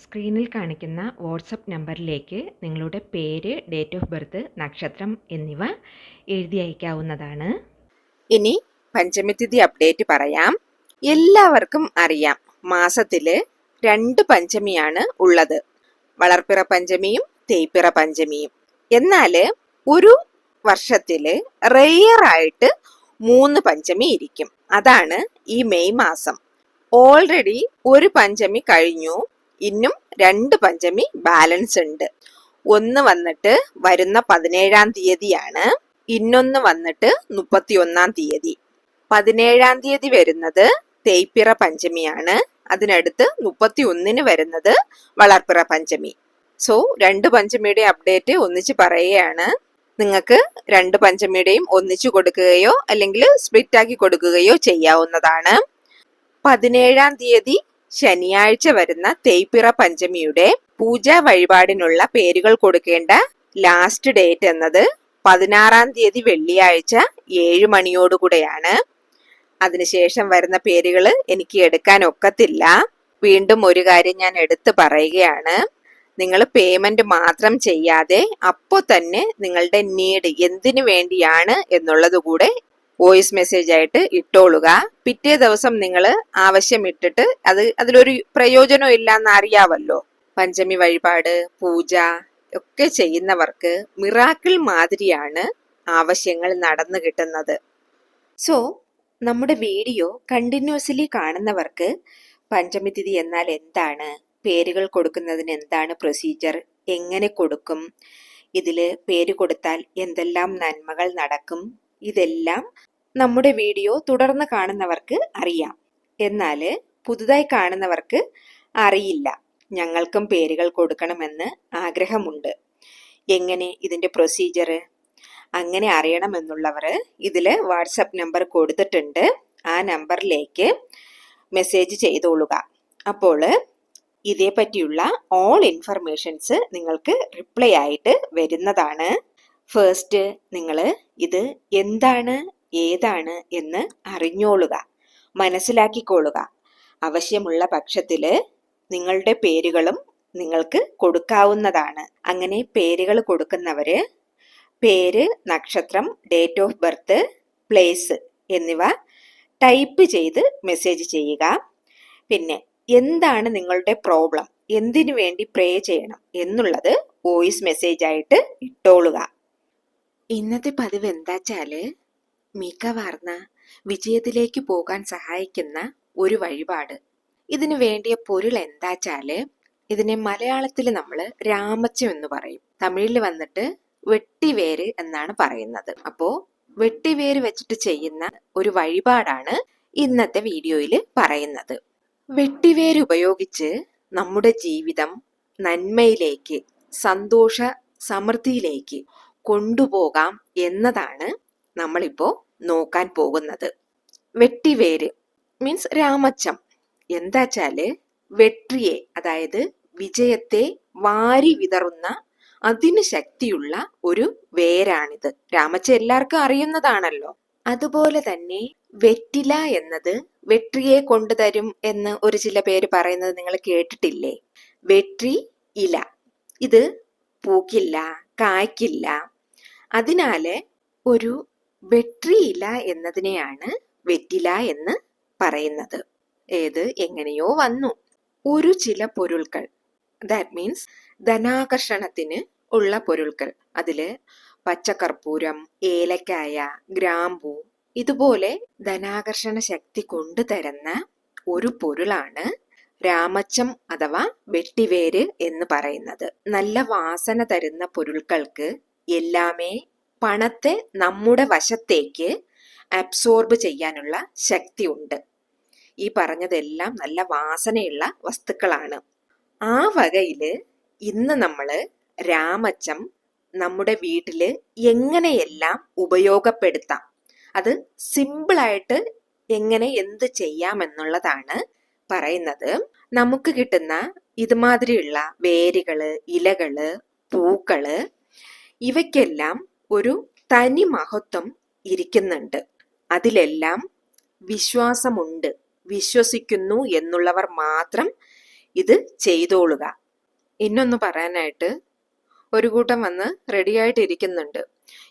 സ്ക്രീനിൽ കാണിക്കുന്ന വാട്സപ്പ് നമ്പറിലേക്ക് നിങ്ങളുടെ പേര് ഡേറ്റ് ഓഫ് ബർത്ത് നക്ഷത്രം എന്നിവ എഴുതി അയക്കാവുന്നതാണ്. ഇനി പഞ്ചമി തിഥി അപ്ഡേറ്റ് പറയാം. എല്ലാവർക്കും അറിയാം മാസത്തിൽ രണ്ട് പഞ്ചമിയാണ് ഉള്ളത്. വളർപ്പിറ പഞ്ചമിയും തേയ്പ്പിറ പഞ്ചമിയും. എന്നാൽ ഒരു വർഷത്തിൽ റെയർ ആയിട്ട് മൂന്ന് പഞ്ചമി ഇരിക്കും. അതാണ് ഈ മെയ് മാസം. ഓൾറെഡി ഒരു പഞ്ചമി കഴിഞ്ഞു. ഇന്നും രണ്ട് പഞ്ചമി ബാലൻസ് ഉണ്ട്. ഒന്ന് വന്നിട്ട് വരുന്ന പതിനേഴാം തീയതിയാണ്. ഇന്നൊന്ന് വന്നിട്ട് മുപ്പത്തി ഒന്നാം തീയതി. പതിനേഴാം തീയതി വരുന്നത് തേയ്പ്പിറ പഞ്ചമിയാണ്. അതിനടുത്ത് മുപ്പത്തി ഒന്നിന് വരുന്നത് വളർപ്പിറ പഞ്ചമി. സോ രണ്ട് പഞ്ചമിയുടെ അപ്ഡേറ്റ് ഒന്നിച്ച് പറയുകയാണ്. നിങ്ങൾക്ക് രണ്ട് പഞ്ചമിയുടെയും ഒന്നിച്ചു കൊടുക്കുകയോ അല്ലെങ്കിൽ സ്പ്ലിറ്റ് ആക്കി കൊടുക്കുകയോ ചെയ്യാവുന്നതാണ്. പതിനേഴാം തീയതി ശനിയാഴ്ച വരുന്ന തേയ്പിറ പഞ്ചമിയുടെ പൂജാ വഴിപാടിനുള്ള പേരുകൾ കൊടുക്കേണ്ട ലാസ്റ്റ് ഡേറ്റ് എന്നത് പതിനാറാം തീയതി വെള്ളിയാഴ്ച ഏഴ് മണിയോടുകൂടെയാണ് അതിനുശേഷം വരുന്ന പേരുകൾ എനിക്ക് എടുക്കാൻ ഒക്കത്തില്ല. വീണ്ടും ഒരു കാര്യം ഞാൻ എടുത്തു പറയുകയാണ്. നിങ്ങൾ പേയ്മെന്റ് മാത്രം ചെയ്യാതെ അപ്പോൾ തന്നെ നിങ്ങളുടെ നീഡ് എന്തിനു വേണ്ടിയാണ് എന്നുള്ളത് കൂടെ വോയിസ് മെസ്സേജ് ആയിട്ട് ഇട്ടോളുക. പിറ്റേ ദിവസം നിങ്ങൾ ആവശ്യം ഇട്ടിട്ട് അത് അതിലൊരു പ്രയോജനം ഇല്ലാന്ന് അറിയാവല്ലോ. പഞ്ചമി വഴിപാട് പൂജ ഒക്കെ ചെയ്യുന്നവർക്ക് മിറാക്കിൾ മാതിരിയാണ് ആവശ്യങ്ങൾ നടന്നു കിട്ടുന്നത്. സോ നമ്മുടെ വീഡിയോ കണ്ടിന്യൂസ്ലി കാണുന്നവർക്ക് പഞ്ചമി തിഥി എന്നാൽ എന്താണ്? പേരുകൾ കൊടുക്കുന്നതിന് എന്താണ് പ്രൊസീജിയർ എങ്ങനെ കൊടുക്കും? ഇതിൽ പേര് കൊടുത്താൽ എന്തെല്ലാം നന്മകൾ നടക്കും? ഇതെല്ലാം നമ്മുടെ വീഡിയോ തുടർന്ന് കാണുന്നവർക്ക് അറിയാം. എന്നാൽ പുതുതായി കാണുന്നവർക്ക് അറിയില്ല. ഞങ്ങൾക്കും പേരുകൾ കൊടുക്കണമെന്ന് ആഗ്രഹമുണ്ട്. എങ്ങനെ ഇതിന്റെ പ്രൊസീജിയർ അങ്ങനെ അറിയണമെന്നുള്ളവർ ഇതിൽ വാട്സപ്പ് നമ്പർ കൊടുത്തിട്ടുണ്ട്. ആ നമ്പറിലേക്ക് മെസ്സേജ് ചെയ്തോളുക. അപ്പോൾ ഇതേപ്പറ്റിയുള്ള ഓൾ ഇൻഫർമേഷൻസ് നിങ്ങൾക്ക് റിപ്ലൈ ആയിട്ട് വരുന്നതാണ്. ഫസ്റ്റ് നിങ്ങൾ ഇത് എന്താണ് ഏതാണ് എന്ന് അറിഞ്ഞോളുക മനസ്സിലാക്കിക്കൊള്ളുക. ആവശ്യമുള്ള പക്ഷത്തിൽ നിങ്ങളുടെ പേരുകളും നിങ്ങൾക്ക് കൊടുക്കാവുന്നതാണ്. അങ്ങനെ പേരുകൾ കൊടുക്കുന്നവര് പേര് നക്ഷത്രം ഡേറ്റ് ഓഫ് ബർത്ത് പ്ലേസ് എന്നിവ ടൈപ്പ് ചെയ്ത് മെസ്സേജ് ചെയ്യുക. പിന്നെ എന്താണ് നിങ്ങളുടെ പ്രോബ്ലം എന്തിനു വേണ്ടി പ്രേ ചെയ്യണം? എന്നുള്ളത് വോയിസ് മെസ്സേജ് ആയിട്ട് ഇട്ടോളുക. ഇന്നത്തെ പതിവ് എന്താച്ചാൽ മികവാർന്ന വിജയത്തിലേക്ക് പോകാൻ സഹായിക്കുന്ന ഒരു വഴിപാട്. ഇതിനു വേണ്ടിയ പൊരുൾ എന്താച്ചാൽ ഇതിനെ മലയാളത്തിൽ നമ്മൾ രാമച്ചം എന്ന് പറയും. തമിഴിൽ വന്നിട്ട് വെട്ടിവേര് എന്നാണ് പറയുന്നത്. അപ്പോ വെട്ടിവേര് വെച്ചിട്ട് ചെയ്യുന്ന ഒരു വഴിപാടാണ് ഇന്നത്തെ വീഡിയോയിൽ പറയുന്നത്. വെട്ടിവേര് ഉപയോഗിച്ച് നമ്മുടെ ജീവിതം നന്മയിലേക്ക് സന്തോഷ സമൃദ്ധിയിലേക്ക് കൊണ്ടുപോകാം എന്നതാണ് നമ്മളിപ്പോ നോക്കാൻ പോകുന്നത്. വെട്ടിവേര് മീൻസ് രാമച്ചം. എന്താച്ചാൽ വെട്രിയെ അതായത് വിജയത്തെ വാരി വിതറുന്ന അതിന് ശക്തിയുള്ള ഒരു വേരാണിത്. രാമച്ച എല്ലാവർക്കും അറിയുന്നതാണല്ലോ. അതുപോലെ തന്നെ വെറ്റില എന്നത് വെട്രിയെ കൊണ്ടുതരും എന്ന് ഒരു ചില പേര് പറയുന്നത് നിങ്ങൾ കേട്ടിട്ടില്ലേ? വെട്രി ഇല. ഇത് പൂക്കില്ല കായ്ക്കില്ല അതിനാല് ഒരു വെട്രി ഇല എന്നതിനെയാണ് വെറ്റില എന്ന് പറയുന്നത്. ഏത്? എങ്ങനെയോ വന്നു. ഒരു ചില പൊരുൾകൾ. ദാറ്റ് മീൻസ് ധനാകർഷണത്തിന് ഉള്ള പൊരുൾകൾ. അതിൽ പച്ചക്കർപ്പൂരം ഏലക്കായ ഗ്രാമ്പൂ ഇതുപോലെ ധനാകർഷണ ശക്തി കൊണ്ടുതരുന്ന ഒരു പൊരുളാണ് രാമച്ചം അഥവാ വെട്ടിവേര് എന്ന് പറയുന്നത്. നല്ല വാസന തരുന്ന പൊരുൾകൾക്ക് എല്ലാമേ പണത്തെ നമ്മുടെ വശത്തേക്ക് അബ്സോർബ് ചെയ്യാനുള്ള ശക്തിയുണ്ട്. ഈ പറഞ്ഞതെല്ലാം നല്ല വാസനയുള്ള വസ്തുക്കളാണ്. ആ വകയിൽ ഇന്ന് നമ്മൾ രാമച്ചം നമ്മുടെ വീട്ടിൽ എങ്ങനെയെല്ലാം ഉപയോഗപ്പെടുത്താം. അത് സിമ്പിളായിട്ട് എങ്ങനെ എന്ത് ചെയ്യാമെന്നുള്ളതാണ് പറയുന്നത്. നമുക്ക് കിട്ടുന്ന ഇതുമാതിരിയുള്ള വേരുകൾ ഇലകൾ പൂക്കൾ ഇവയ്ക്കെല്ലാം ഒരു തനി മഹത്വം ഇരിക്കുന്നുണ്ട്. അതിലെല്ലാം വിശ്വാസമുണ്ട്. വിശ്വസിക്കുന്നു എന്നുള്ളവർ മാത്രം ഇത് ചെയ്തോളുക. ഇന്നൊന്ന് പറയാനായിട്ട് ഒരു കൂട്ടം വന്ന് റെഡിയായിട്ട് ഇരിക്കുന്നുണ്ട്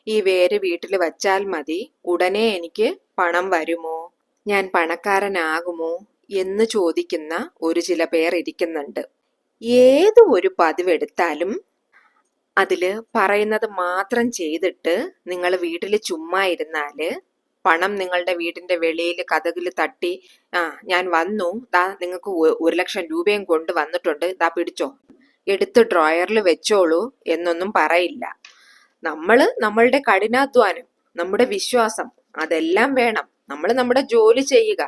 ഈ വേര് വീട്ടിൽ വച്ചാൽ മതി. ഉടനെ എനിക്ക് പണം വരുമോ? ഞാൻ പണക്കാരനാകുമോ? എന്ന് ചോദിക്കുന്ന ഒരു ചില പേർ ഇരിക്കുന്നുണ്ട്. ഏത് ഒരു പതിവെടുത്താലും അതിൽ പറയുന്നത് മാത്രം ചെയ്തിട്ട് നിങ്ങൾ വീട്ടിൽ ചുമ്മാ ഇരുന്നാൽ പണം നിങ്ങളുടെ വീടിന്റെ വെളിയിൽ കഥകിൽ തട്ടി ആ ഞാൻ വന്നു ദാ നിങ്ങൾക്ക് ഒരു ലക്ഷം രൂപയും കൊണ്ട് വന്നിട്ടുണ്ട് ദാ പിടിച്ചോ. എടുത്ത് ഡ്രോയറിൽ വെച്ചോളൂ എന്നൊന്നും പറയില്ല. നമ്മൾ നമ്മളുടെ കഠിനാധ്വാനം നമ്മുടെ വിശ്വാസം അതെല്ലാം വേണം. നമ്മൾ നമ്മുടെ ജോലി ചെയ്യുക.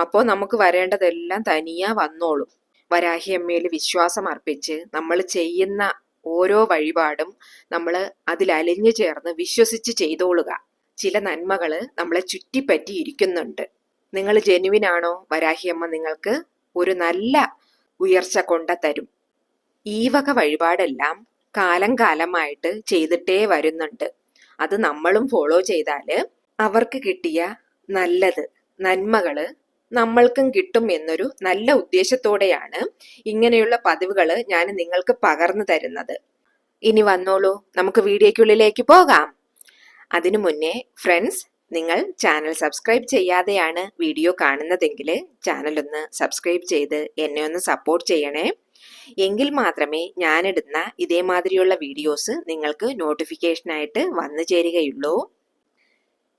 അപ്പോൾ നമുക്ക് വരേണ്ടതെല്ലാം തനിയാ വന്നോളും. വരാഹിയമ്മയിൽ വിശ്വാസം അർപ്പിച്ച് നമ്മൾ ചെയ്യുന്ന ഓരോ വഴിപാടും നമ്മൾ അതിൽ അലിഞ്ഞു ചേർന്ന് വിശ്വസിച്ച് ചെയ്തോളുക. ചില നന്മകൾ നമ്മളെ ചുറ്റിപ്പറ്റി ഇരിക്കുന്നുണ്ട്. നിങ്ങൾ ജെനുവിനാണോ വരാഹിയമ്മ നിങ്ങൾക്ക്? ഒരു നല്ല ഉയർച്ച കൊണ്ട തരും. ഈ വക വഴിപാടെല്ലാം കാലം കാലമായിട്ട് ചെയ്തിട്ടേ വരുന്നുണ്ട്. അത് നമ്മളും ഫോളോ ചെയ്താൽ അവർക്ക് കിട്ടിയ നല്ലത് നന്മകൾ നമ്മൾക്കും കിട്ടും എന്നൊരു നല്ല ഉദ്ദേശത്തോടെയാണ് ഇങ്ങനെയുള്ള പതിവുകൾ ഞാൻ നിങ്ങൾക്ക് പകർന്നു തരുന്നത്. ഇനി വന്നോളൂ. നമുക്ക് വീഡിയോയ്ക്കുള്ളിലേക്ക് പോകാം. അതിനു മുന്നേ ഫ്രണ്ട്സ് നിങ്ങൾ ചാനൽ സബ്സ്ക്രൈബ് ചെയ്യാതെയാണ് വീഡിയോ കാണുന്നതെങ്കിൽ ചാനൽ ഒന്ന് സബ്സ്ക്രൈബ് ചെയ്ത് എന്നെ ഒന്ന് സപ്പോർട്ട് ചെയ്യണേ. എങ്കിൽ മാത്രമേ ഞാനിടുന്ന ഇതേമാതിരിയുള്ള വീഡിയോസ് നിങ്ങൾക്ക് നോട്ടിഫിക്കേഷനായിട്ട് വന്നു ചേരുകയുള്ളൂ.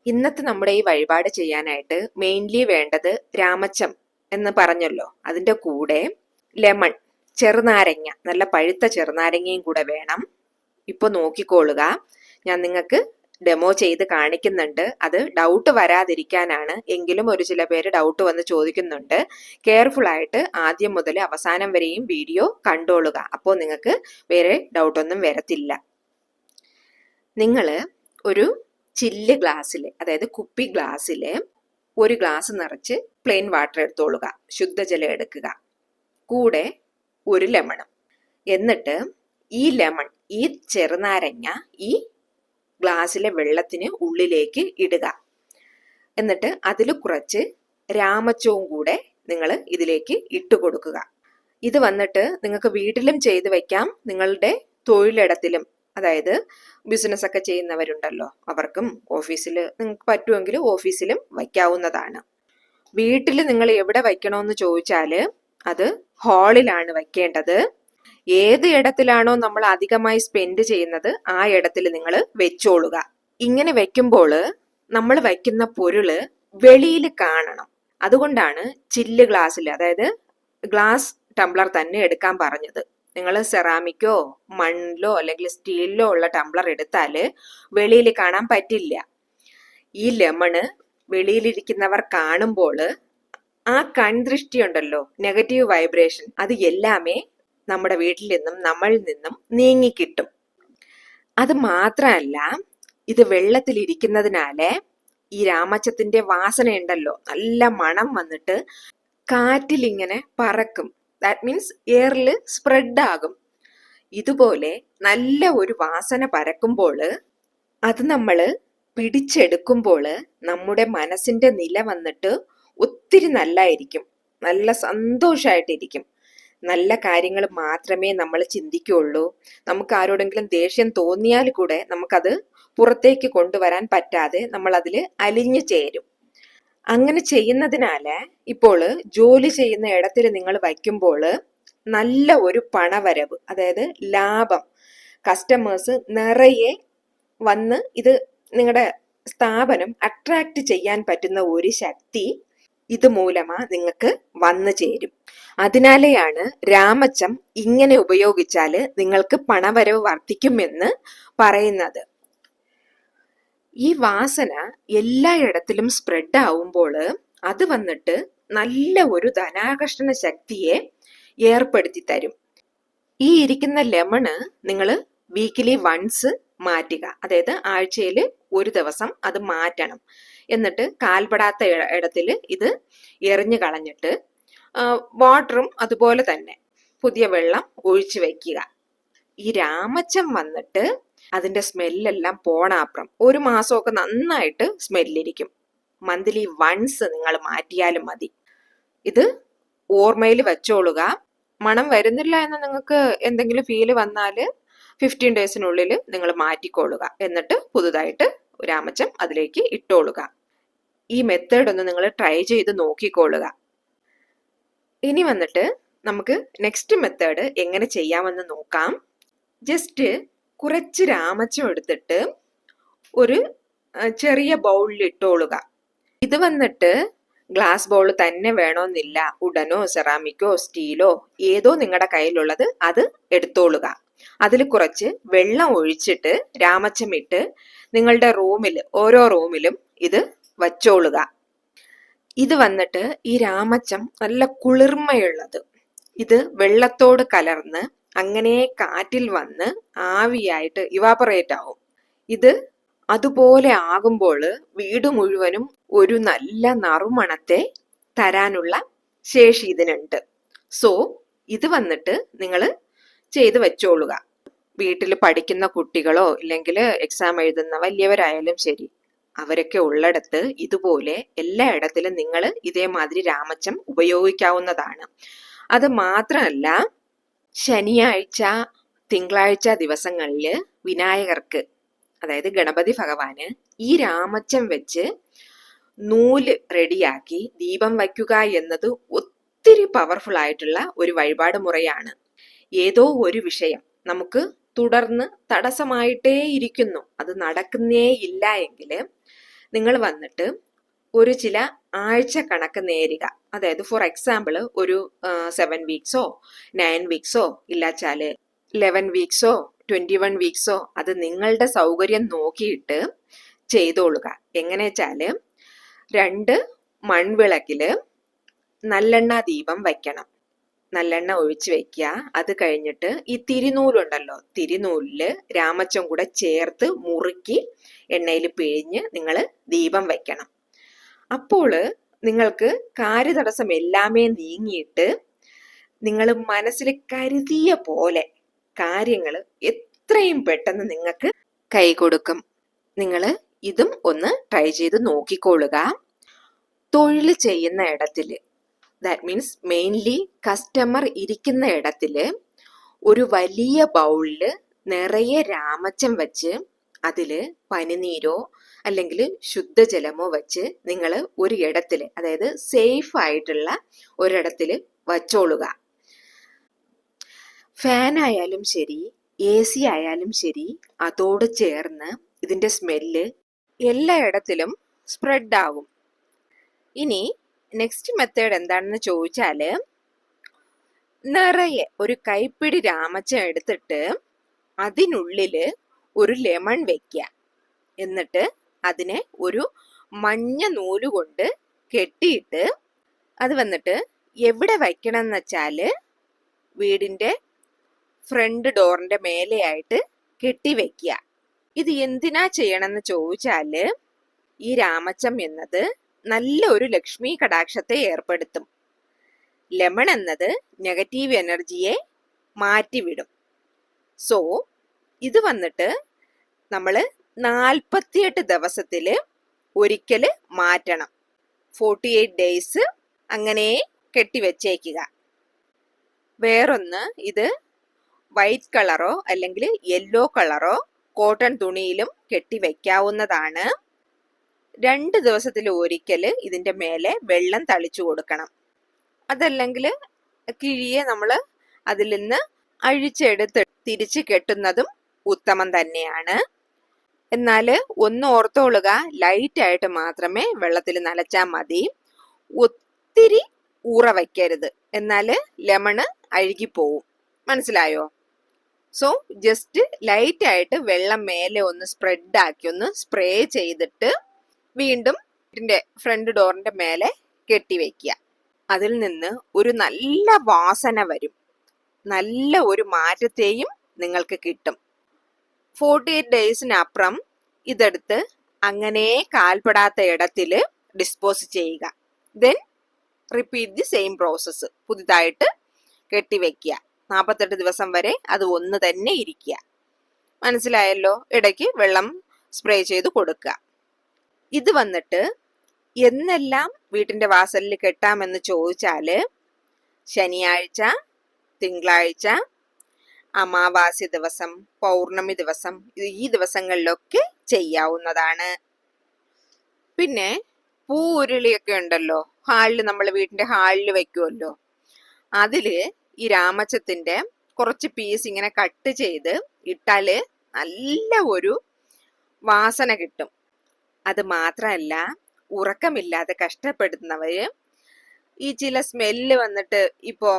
ഇന്നത്തെ നമ്മുടെ ഈ വഴിപാട് ചെയ്യാനായിട്ട് മെയിൻലി വേണ്ടത് രാമച്ചം എന്ന് പറഞ്ഞല്ലോ. അതിന്റെ കൂടെ ലെമൺ ചെറുനാരങ്ങ നല്ല പഴുത്ത ചെറുനാരങ്ങയും കൂടെ വേണം. ഇപ്പൊ നോക്കിക്കോളുക. ഞാൻ നിങ്ങൾക്ക് ഡെമോ ചെയ്ത് കാണിക്കുന്നുണ്ട്. അത് ഡൗട്ട് വരാതിരിക്കാനാണ്. എങ്കിലും ഒരു ചില പേര് ഡൗട്ട് വന്ന് ചോദിക്കുന്നുണ്ട്. കെയർഫുൾ ആയിട്ട് ആദ്യം മുതൽ അവസാനം വരെയും വീഡിയോ കണ്ടോളുക. അപ്പോൾ നിങ്ങൾക്ക് വേറെ ഡൗട്ടൊന്നും വരത്തില്ല. നിങ്ങൾ ഒരു ചില്ല് ഗ്ലാസ്സിൽ അതായത് കുപ്പി ഗ്ലാസ്സിൽ ഒരു ഗ്ലാസ് നിറച്ച് പ്ലെയിൻ വാട്ടർ എടുത്തോളുക. ശുദ്ധജലം എടുക്കുക. കൂടെ ഒരു ലെമണും എന്നിട്ട് ഈ ലെമൺ ഈ ചെറുനാരങ്ങ ഈ ഗ്ലാസ്സിലെ വെള്ളത്തിന് ഉള്ളിലേക്ക് ഇടുക. എന്നിട്ട് അതിൽ കുറച്ച് രാമച്ചവും കൂടെ നിങ്ങൾ ഇതിലേക്ക് ഇട്ട് കൊടുക്കുക. ഇത് വന്നിട്ട് നിങ്ങൾക്ക് വീട്ടിലും ചെയ്തു വെക്കാം. നിങ്ങളുടെ തൊഴിലിടത്തിലും അതായത് ബിസിനസ് ഒക്കെ ചെയ്യുന്നവരുണ്ടല്ലോ. അവർക്കും ഓഫീസിൽ നിങ്ങൾക്ക് പറ്റുമെങ്കിൽ ഓഫീസിലും വയ്ക്കാവുന്നതാണ്. വീട്ടിൽ നിങ്ങൾ എവിടെ വയ്ക്കണമെന്ന് ചോദിച്ചാൽ അത് ഹാളിലാണ് വയ്ക്കേണ്ടത്. ഏത് ഇടത്തിലാണോ നമ്മൾ അധികമായി സ്പെൻഡ് ചെയ്യുന്നത് ആ ഇടത്തിൽ നിങ്ങൾ വെച്ചോളുക. ഇങ്ങനെ വെക്കുമ്പോൾ നമ്മൾ വയ്ക്കുന്ന പൊരുൾ വെളിയിൽ കാണണം. അതുകൊണ്ടാണ് ചില്ല് ഗ്ലാസ്സിൽ അതായത് ഗ്ലാസ് ടംബ്ലർ തന്നെ എടുക്കാൻ പറഞ്ഞത്. നിങ്ങൾ സെറാമിക്കോ മണ്ണിലോ അല്ലെങ്കിൽ സ്റ്റീലിലോ ഉള്ള ടംബ്ലർ എടുത്താൽ വെളിയിൽ കാണാൻ പറ്റില്ല. ഈ ലെമണ് വെളിയിലിരിക്കുന്നവർ കാണുമ്പോൾ ആ കൺദൃഷ്ടി ഉണ്ടല്ലോ നെഗറ്റീവ് വൈബ്രേഷൻ അത് എല്ലാമേ നമ്മുടെ വീട്ടിൽ നിന്നും നമ്മളിൽ നിന്നും നീങ്ങിക്കിട്ടും. അത് മാത്രമല്ല ഇത് വെള്ളത്തിൽ ഇരിക്കുന്നതിനാല് ഈ രാമച്ചത്തിന്റെ വാസന ഉണ്ടല്ലോ നല്ല മണം വന്നിട്ട് കാറ്റിലിങ്ങനെ പറക്കും. ദാറ്റ് മീൻസ് എയറിൽ സ്പ്രെഡ് ആകും. ഇതുപോലെ നല്ല ഒരു വാസന പരക്കുമ്പോൾ അത് നമ്മൾ പിടിച്ചെടുക്കുമ്പോൾ നമ്മുടെ മനസ്സിന്റെ നില വന്നിട്ട് ഒത്തിരി നല്ലായിരിക്കും. നല്ല സന്തോഷമായിട്ടിരിക്കും നല്ല കാര്യങ്ങൾ മാത്രമേ നമ്മൾ ചിന്തിക്കുകയുള്ളൂ. നമുക്ക് ആരോടെങ്കിലും ദേഷ്യം തോന്നിയാൽ കൂടെ നമുക്കത് പുറത്തേക്ക് കൊണ്ടുവരാൻ പറ്റാതെ നമ്മൾ അതിൽ അലിഞ്ഞു ചേരും. അങ്ങനെ ചെയ്യുന്നതിനാൽ ഇപ്പോൾ ജോലി ചെയ്യുന്ന ഇടത്തിൽ നിങ്ങൾ വയ്ക്കുമ്പോൾ നല്ല ഒരു പണവരവ് അതായത് ലാഭം കസ്റ്റമേഴ്സ് നിറയെ വന്ന് ഇത് നിങ്ങളുടെ സ്ഥാപനം അട്രാക്ട് ചെയ്യാൻ പറ്റുന്ന ഒരു ശക്തി ഇത് മൂലമാ നിങ്ങൾക്ക് വന്നു ചേരും. അതിനാലെയാണ് രാമച്ചം ഇങ്ങനെ ഉപയോഗിച്ചാൽ നിങ്ങൾക്ക് പണവരവ് വർദ്ധിക്കുമെന്ന് പറയുന്നത്. ഈ വാസന എല്ലായിടത്തിലും സ്പ്രെഡ് ആവുമ്പോൾ അത് വന്നിട്ട് നല്ല ഒരു ധനാകർഷണ ശക്തിയെ ഏർപ്പെടുത്തി തരും. ഈ ഇരിക്കുന്ന ലെമണ് നിങ്ങൾ വീക്കിലി വൺസ് മാറ്റുക. അതായത് ആഴ്ചയിൽ ഒരു ദിവസം അത് മാറ്റണം. എന്നിട്ട് കാൽപ്പെടാത്ത ഇടത്തിൽ ഇത് എറിഞ്ഞു കളഞ്ഞിട്ട് വാട്ടറും അതുപോലെ തന്നെ പുതിയ വെള്ളം ഒഴിച്ചു വയ്ക്കുക ഈ രാമച്ചം വന്നിട്ട് അതിന്റെ സ്മെല്ലെല്ലാം പോണാപ്രം ഒരു മാസമൊക്കെ നന്നായിട്ട് സ്മെല്ലിരിക്കും. മന്ത്ലി വൺസ് നിങ്ങൾ മാറ്റിയാലും മതി. ഇത് ഓർമ്മയിൽ വെച്ചോളുക. മണം വരുന്നില്ല എന്ന് നിങ്ങൾക്ക് എന്തെങ്കിലും ഫീൽ വന്നാൽ ഫിഫ്റ്റീൻ ഡേയ്സിനുള്ളിൽ നിങ്ങൾ മാറ്റിക്കൊള്ളുക എന്നിട്ട് പുതുതായിട്ട് രാമച്ചം അതിലേക്ക് ഇട്ടോളുക. ഈ മെത്തേഡ് ഒന്ന് നിങ്ങൾ ട്രൈ ചെയ്ത് നോക്കിക്കൊള്ളുക ഇനി വന്നിട്ട് നമുക്ക് നെക്സ്റ്റ് മെത്തേഡ് എങ്ങനെ ചെയ്യാമെന്ന് നോക്കാം. ജസ്റ്റ് കുറച്ച് രാമച്ചം എടുത്തിട്ട് ഒരു ചെറിയ ബൗളിൽ ഇട്ടോളുക. ഇത് വന്നിട്ട് ഗ്ലാസ് ബൗൾ തന്നെ വേണമെന്നില്ല ഉടനോ സെറാമിക്കോ സ്റ്റീലോ ഏതോ നിങ്ങളുടെ കയ്യിലുള്ളത് അത് എടുത്തോളുക. അതിൽ കുറച്ച് വെള്ളം ഒഴിച്ചിട്ട് രാമച്ചം ഇട്ട് നിങ്ങളുടെ റൂമിൽ ഓരോ റൂമിലും ഇത് വച്ചോളുക. ഇത് വന്നിട്ട് ഈ രാമച്ചം നല്ല കുളിർമയുള്ളത്. ഇത് വെള്ളത്തോട് കലർന്ന് അങ്ങനെ കാറ്റിൽ വന്ന് ആവിയായിട്ട് ഇവാപറേറ്റ് ആവും. ഇത് അതുപോലെ ആകുമ്പോൾ വീട് മുഴുവനും ഒരു നല്ല നറുമണത്തെ തരാനുള്ള ശേഷി ഇതിനുണ്ട്. സോ ഇത് വന്നിട്ട് നിങ്ങൾ ചെയ്ത് വെച്ചോളുക. വീട്ടിൽ പഠിക്കുന്ന കുട്ടികളോ ഇല്ലെങ്കിൽ എക്സാം എഴുതുന്ന വലിയവരായാലും ശരി അവരൊക്കെ ഉള്ളിടത്ത് ഇതുപോലെ എല്ലായിടത്തിലും നിങ്ങൾ ഇതേമാതിരി രാമച്ചം ഉപയോഗിക്കാവുന്നതാണ്. അത് മാത്രമല്ല ശനിയാഴ്ച തിങ്കളാഴ്ച ദിവസങ്ങളിൽ വിനായകർക്ക് അതായത് ഗണപതി ഭഗവാന് ഈ രാമച്ചം വെച്ച് നൂൽ റെഡിയാക്കി ദീപം വയ്ക്കുക എന്നത് ഒത്തിരി പവർഫുൾ ആയിട്ടുള്ള ഒരു വഴിപാട് മുറയാണ്. ഏതോ ഒരു വിഷയം നമുക്ക് തുടർന്ന് തടസ്സമായിട്ടേ ഇരിക്കുന്നു. അത് നടക്കുന്നേ ഇല്ല എങ്കിൽ നിങ്ങൾ വന്നിട്ട് ഒരു ചില ആഴ്ച കണക്ക് നേരിക. അതായത് ഫോർ എക്സാമ്പിൾ ഒരു സെവൻ വീക്സോ നയൻ വീക്സോ ഇല്ലാച്ചാൽ ലെവൻ വീക്സോ ട്വന്റി വൺ വീക്സോ അത് നിങ്ങളുടെ സൗകര്യം നോക്കിയിട്ട് ചെയ്തോളുക. എങ്ങനെ വെച്ചാൽ രണ്ട് മൺവിളക്കിൽ നല്ലെണ്ണ ദീപം വയ്ക്കണം നല്ലെണ്ണ ഒഴിച്ച് വെക്കുക. അത് കഴിഞ്ഞിട്ട് ഈ തിരിനൂലുണ്ടല്ലോ തിരുനൂലിൽ രാമച്ചം കൂടെ ചേർത്ത് മുറുക്കി എണ്ണയിൽ പിഴിഞ്ഞ് നിങ്ങൾ ദീപം വെക്കണം. അപ്പോൾ നിങ്ങൾക്ക് കാര്യതടസ്സം എല്ലാമേ നീങ്ങിയിട്ട് നിങ്ങൾ മനസ്സിൽ കരുതിയ പോലെ കാര്യങ്ങൾ എത്രയും പെട്ടെന്ന് നിങ്ങൾക്ക് കൈ കൊടുക്കും. നിങ്ങൾ ഇതും ഒന്ന് ട്രൈ ചെയ്ത് നോക്കിക്കൊള്ളുക. തൊഴിൽ ചെയ്യുന്ന ഇടത്തിൽ ദാറ്റ് മീൻസ് മെയിൻലി കസ്റ്റമർ ഇരിക്കുന്ന ഇടത്തിൽ ഒരു വലിയ ബൗളിൽ നിറയെ രാമച്ചം വെച്ച് അതിൽ പനിനീരോ അല്ലെങ്കിൽ ശുദ്ധജലമോ വെച്ച് നിങ്ങൾ ഒരു ഇടത്തിൽ അതായത് സേഫ് ആയിട്ടുള്ള ഒരിടത്തിൽ വച്ചോളുക. ഫാൻ ആയാലും ശരി എ സി ആയാലും ശരി അതോട് ചേർന്ന് ഇതിന്റെ സ്മെല്ല് എല്ലായിടത്തിലും സ്പ്രെഡ് ആവും. ഇനി നെക്സ്റ്റ് മെത്തേഡ് എന്താണെന്ന് ചോദിച്ചാൽ നിറയെ ഒരു കൈപ്പിടി രാമച്ചം എടുത്തിട്ട് അതിനുള്ളിൽ ഒരു ലെമൺ വെക്കുക എന്നിട്ട് അതിനെ ഒരു മഞ്ഞ നൂലുകൊണ്ട് കെട്ടിയിട്ട് അത് വന്നിട്ട് എവിടെ വയ്ക്കണം എന്ന് വെച്ചാൽ വീടിന്റെ ഫ്രണ്ട് ഡോറിന്റെ മേലെയായിട്ട് കെട്ടി വെക്കുക ഇത് എന്തിനാ ചെയ്യണമെന്ന് ചോദിച്ചാൽ ഈ രാമച്ചം എന്നത് നല്ല ഒരു ലക്ഷ്മി കടാക്ഷത്തെ ഏർപ്പെടുത്തും. ലെമൺ എന്നത് നെഗറ്റീവ് എനർജിയെ മാറ്റിവിടും. സോ ഇത് വന്നിട്ട് നമ്മൾ നാൽപ്പത്തിയെട്ട് ദിവസത്തിൽ ഒരിക്കൽ മാറ്റണം. ഫോർട്ടി എയ്റ്റ് ഡേയ്സ് അങ്ങനെ കെട്ടിവെച്ചേക്കുക വേറൊന്ന് ഇത് വൈറ്റ് കളറോ അല്ലെങ്കിൽ യെല്ലോ കളറോ കോട്ടൺ തുണിയിലും കെട്ടിവെക്കാവുന്നതാണ് രണ്ട് ദിവസത്തിൽ ഒരിക്കൽ ഇതിന്റെ മേലെ വെള്ളം തളിച്ചു കൊടുക്കണം. അതല്ലെങ്കിൽ കിഴിയെ നമ്മൾ അതിൽ നിന്ന് അഴിച്ചെടുത്ത് തിരിച്ച് കെട്ടുന്നതും ഉത്തമം തന്നെയാണ്. എന്നാൽ ഒന്ന് ഓർത്തോളുക ലൈറ്റ് ആയിട്ട് മാത്രമേ വെള്ളത്തിൽ നനച്ചാൽ മതി. ഒത്തിരി ഊറ വയ്ക്കരുത് എന്നാൽ ലെമണ് അഴുകിപ്പോവും. മനസ്സിലായോ? സോ ജസ്റ്റ് ലൈറ്റ് ആയിട്ട് വെള്ളം മേലെ ഒന്ന് സ്പ്രെഡ് ആക്കി ഒന്ന് സ്പ്രേ ചെയ്തിട്ട് വീണ്ടും ഇതിന്റെ ഫ്രണ്ട് ഡോറിന്റെ മേലെ കെട്ടിവെക്കുക അതിൽ നിന്ന് ഒരു നല്ല വാസന വരും. നല്ല ഒരു മാറ്റത്തെയും നിങ്ങൾക്ക് കിട്ടും. ഫോർട്ടി എയ്റ്റ് ഡേയ്സിനപ്പുറം ഇതെടുത്ത് അങ്ങനെ കാൽപ്പെടാത്ത ഇടത്തിൽ ഡിസ്പോസ് ചെയ്യുക. Then repeat the same process പുതുതായിട്ട് കെട്ടിവെക്കുക. നാൽപ്പത്തെട്ട് ദിവസം വരെ അത് ഒന്ന് തന്നെ ഇരിക്കുക. മനസ്സിലായല്ലോ? ഇടയ്ക്ക് വെള്ളം സ്പ്രേ ചെയ്ത് കൊടുക്കുക. ഇത് വന്നിട്ട് എന്നെല്ലാം വീട്ടിന്റെ വാസലിൽ കെട്ടാമെന്ന് ചോദിച്ചാൽ ശനിയാഴ്ച തിങ്കളാഴ്ച അമാവാസ്യ ദിവസം പൗർണമി ദിവസം ഈ ദിവസങ്ങളിലൊക്കെ ചെയ്യാവുന്നതാണ്. പിന്നെ പൂ ഉരുളിയൊക്കെ ഉണ്ടല്ലോ ഹാളിൽ നമ്മൾ വീടിന്റെ ഹാളിൽ വെക്കുമല്ലോ അതിൽ ഈ രാമച്ചത്തിന്റെ കുറച്ച് പീസ് ഇങ്ങനെ കട്ട് ചെയ്ത് ഇട്ടാൽ നല്ല ഒരു വാസന കിട്ടും. അത് മാത്രമല്ല ഉറക്കമില്ലാതെ കഷ്ടപ്പെടുന്നവര് ഈ ചില സ്മെല്ല് വന്നിട്ട് ഇപ്പോ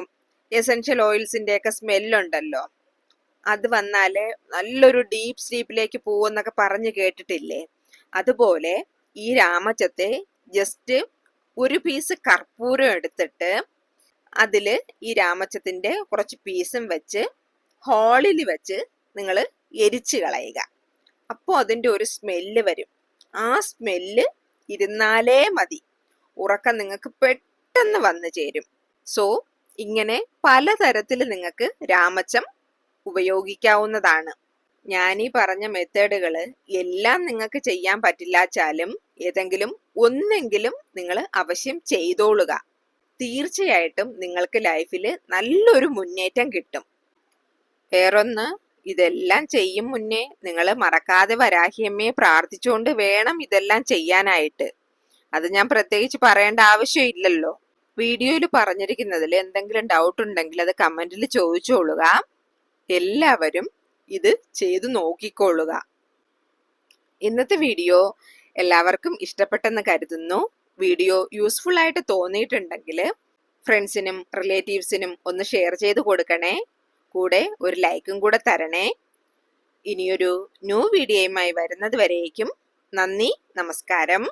എസെൻഷ്യൽ ഓയിൽസിന്റെ ഒക്കെ സ്മെല്ലുണ്ടല്ലോ അത് വന്നാലേ നല്ലൊരു ഡീപ്പ് സ്ലീപ്പിലേക്ക് പോവെന്നൊക്കെ പറഞ്ഞു കേട്ടിട്ടില്ലേ? അതുപോലെ ഈ രാമച്ചത്തെ ജസ്റ്റ് ഒരു പീസ് കർപ്പൂരം എടുത്തിട്ട് അതിൽ ഈ രാമച്ചത്തിന്റെ കുറച്ച് പീസും വെച്ച് ഹോളിൽ വെച്ച് നിങ്ങൾ എരിച്ചു കളയുക. അപ്പോൾ അതിന്റെ ഒരു സ്മെല്ല് വരും. ആ സ്മെല്ല് ഇരുന്നാലേ മതി. ഉറക്കം നിങ്ങൾക്ക് പെട്ടെന്ന് വന്നു ചേരും. സോ ഇങ്ങനെ പലതരത്തിൽ നിങ്ങൾക്ക് രാമച്ചം ഉപയോഗിക്കാവുന്നതാണ്. ഈ പറഞ്ഞ മെത്തേഡുകൾ എല്ലാം നിങ്ങൾക്ക് ചെയ്യാൻ പറ്റില്ലാച്ചാലും ഏതെങ്കിലും ഒന്നെങ്കിലും നിങ്ങൾ അവശ്യം ചെയ്തോളുക. തീർച്ചയായിട്ടും നിങ്ങൾക്ക് ലൈഫിൽ നല്ലൊരു മുന്നേറ്റം കിട്ടും. വേറൊന്ന് ഇതെല്ലാം ചെയ്യും മുന്നേ നിങ്ങൾ മറക്കാതെ വരാഹിയമ്മയെ പ്രാർത്ഥിച്ചുകൊണ്ട് വേണം ഇതെല്ലാം ചെയ്യാനായിട്ട്. അത് ഞാൻ പ്രത്യേകിച്ച് പറയേണ്ട ആവശ്യമില്ലല്ലോ. വീഡിയോയിൽ പറഞ്ഞിരിക്കുന്നതിൽ എന്തെങ്കിലും ഡൗട്ട് ഉണ്ടെങ്കിൽ അത് കമന്റിൽ ചോദിച്ചോളുക. എല്ലാവരും ഇത് ചെയ്തു നോക്കിക്കൊള്ളുക. ഇന്നത്തെ വീഡിയോ എല്ലാവർക്കും ഇഷ്ടപ്പെട്ടെന്ന് കരുതുന്നു. വീഡിയോ യൂസ്ഫുൾ ആയിട്ട് തോന്നിയിട്ടുണ്ടെങ്കിൽ ഫ്രണ്ട്സിനും റിലേറ്റീവ്സിനും ഒന്ന് ഷെയർ ചെയ്ത് കൊടുക്കണേ. കൂടെ ഒരു ലൈക്കും കൂടെ തരണേ. ഇനിയൊരു ന്യൂ വീഡിയോയുമായി വരുന്നത് വരേക്കും. നന്ദി നമസ്കാരം.